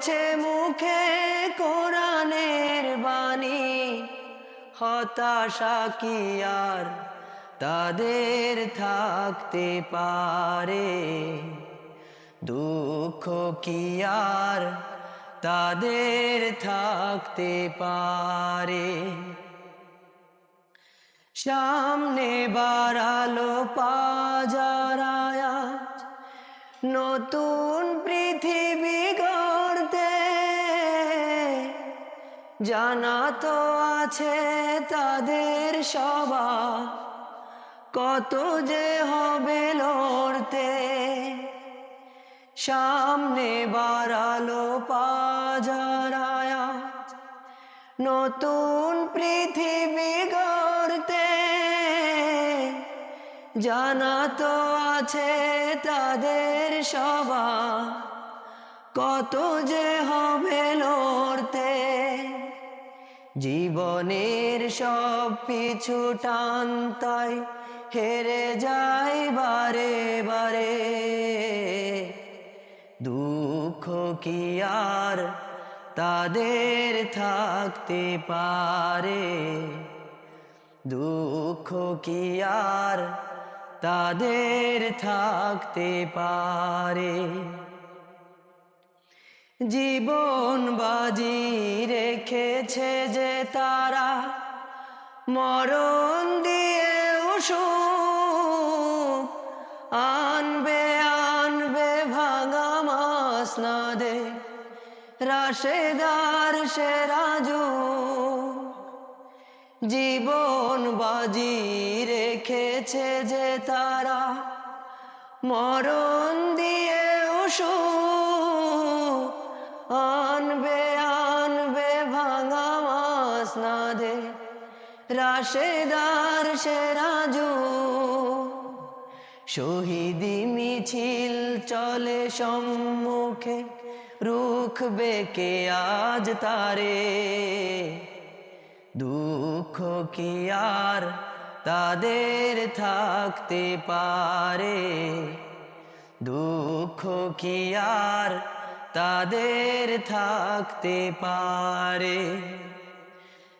লয়েছে মুখে কোরআনের বাণী, হতাশা কি আর তাদের থাকতে পারে? দুঃখ কি আর তাদের থাকতে পারে? সামনে বাড়ালো পাজারায়া নতুন পৃথিবী জানা তো আছে তাদের সবা কত যে হবে লড়তে। সামনে বাড়ালো পাজারায়া নতুন পৃথিবী গড়তে। জানা তো আছে তাদের সবা কত যে হবে লড়তে। জীবনের সব পিছু টানতাই হেরে যায় বারে বারে। দুঃখ কি আর তাদের থাকতে পারে? দুঃখ কি আর তাদের থাকতে পারে? জীবন বাজি রেখেছে যে তারা মরণ দিয়ে সুখ আনবে আনবে, ভাঙা মাস না দে রাশেদার সে রাজু। জীবন বাজি রেখেছে যে তারা মরণ দিয়ে ওষু রাশেদার সে রাজু শহীদি মিছিল চলে সম্মুখে রুখ কে আজ তারে? দুঃখ কি আর তাদের থাকতে পারে? দুঃখ কি আর তাদের থাকতে পারে?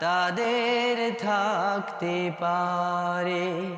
তাদের থাকতে পারে।